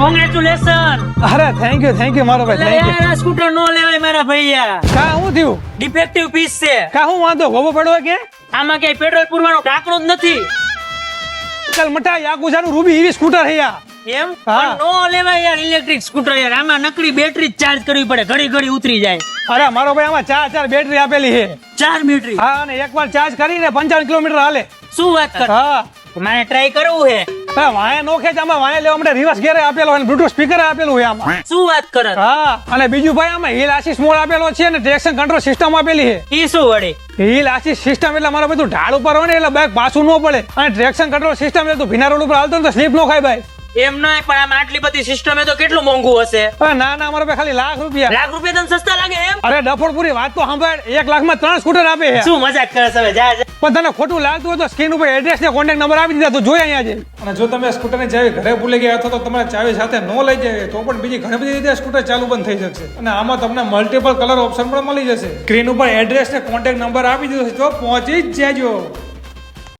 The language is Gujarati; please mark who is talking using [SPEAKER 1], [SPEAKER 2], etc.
[SPEAKER 1] કોંગ્રેચ્યુલેશન
[SPEAKER 2] અરે થેન્ક યુ થેન્ક યુ મારો ભાઈ થેન્ક યુ
[SPEAKER 1] આ સ્કૂટર નો લેવાય મારા ભૈયા
[SPEAKER 2] કા શું થયું?
[SPEAKER 1] ડિફેક્ટિવ પીસ છે.
[SPEAKER 2] કા હું વાંધો? ગોબો પડવો કે?
[SPEAKER 1] આમાં ક્યાંય પેટ્રોલ પૂરવાનો ઢાંકણું જ નથી.
[SPEAKER 2] ચાલ મટા યાકુજાનું રૂબી એવી સ્કૂટર હે યાર.
[SPEAKER 1] એમ?
[SPEAKER 2] હા.
[SPEAKER 1] પણ નો લેવાય યાર ઇલેક્ટ્રિક સ્કૂટર યાર. આમાં નકરી બેટરી ચાર્જ કરવી પડે. ઘડી ઘડી ઉતરી જાય.
[SPEAKER 2] અરે મારો ભાઈ આમાં ચાર ચાર બેટરી આપેલી છે.
[SPEAKER 1] ચાર બેટરી
[SPEAKER 2] હા અને એકવાર ચાર્જ કરીને પંચાવન કિલોમીટર હાલે.
[SPEAKER 1] શું વાત કર
[SPEAKER 2] હા.
[SPEAKER 1] મારે ટ્રાય કરવું હે
[SPEAKER 2] હા વાયા નો ખેંચ આમાં વાયા લેવા માટે રિવર્સ ગેર આપેલો અને બ્લૂટૂથ સ્પીકર આપેલું આમાં.
[SPEAKER 1] શું વાત કર?
[SPEAKER 2] હા અને બીજું ભાઈ આમાં હિલ આસીસ મોડ આપેલો છે અને ટ્રેક્શન કંટ્રોલ સિસ્ટમ આપેલી છે.
[SPEAKER 1] શું વળી
[SPEAKER 2] હિલ આસીસ સિસ્ટમ એટલે મારો બધું ઢાળ ઉપર હોય ને એટલે બાઇક પાછું ન પડે. અને ટ્રેક્શન કંટ્રોલ સિસ્ટમ એટલે તું ભીના રોડ ઉપર હાલતો ને તો સ્લીપ નો ખાય ભાઈ
[SPEAKER 1] એમ નહીં પણ આમ આટલી બધી સિસ્ટમ એ તો કેટલું મોંઘું હશે?
[SPEAKER 2] અરે ના ના અમારે ખાલી લાખ રૂપિયા.
[SPEAKER 1] લાખ રૂપિયા તને સસ્તા લાગે એમ?
[SPEAKER 2] અરે ડફોડપુરી વાત તો સાંભળ એક લાખમાં ત્રણ સ્કૂટર આપે છે.
[SPEAKER 1] શું મજાક કરે છે જા જા.
[SPEAKER 2] પણ તને ખોટું લાગતું હોય તો સ્ક્રીન ઉપર એડ્રેસ ને કોન્ટેક્ટ નંબર આપી દીધા તો જોઈ અહીંયા છે
[SPEAKER 3] અને જો તમે સ્કૂટરની ચાવી ઘરે ભૂલી ગયા અથવા તો તમારે ચાવી સાથે ન લઈ જાય તો પણ બીજી ઘણી બધી રીતે સ્કૂટર ચાલુ બંધ થઈ જશે. અને આમાં તમને મલ્ટિપલ કલર ઓપ્શન પણ મળી જશે. સ્ક્રીન ઉપર એડ્રેસ ને કોન્ટેક્ટ નંબર આપી દીધો છે તો પહોંચી જ જાજો.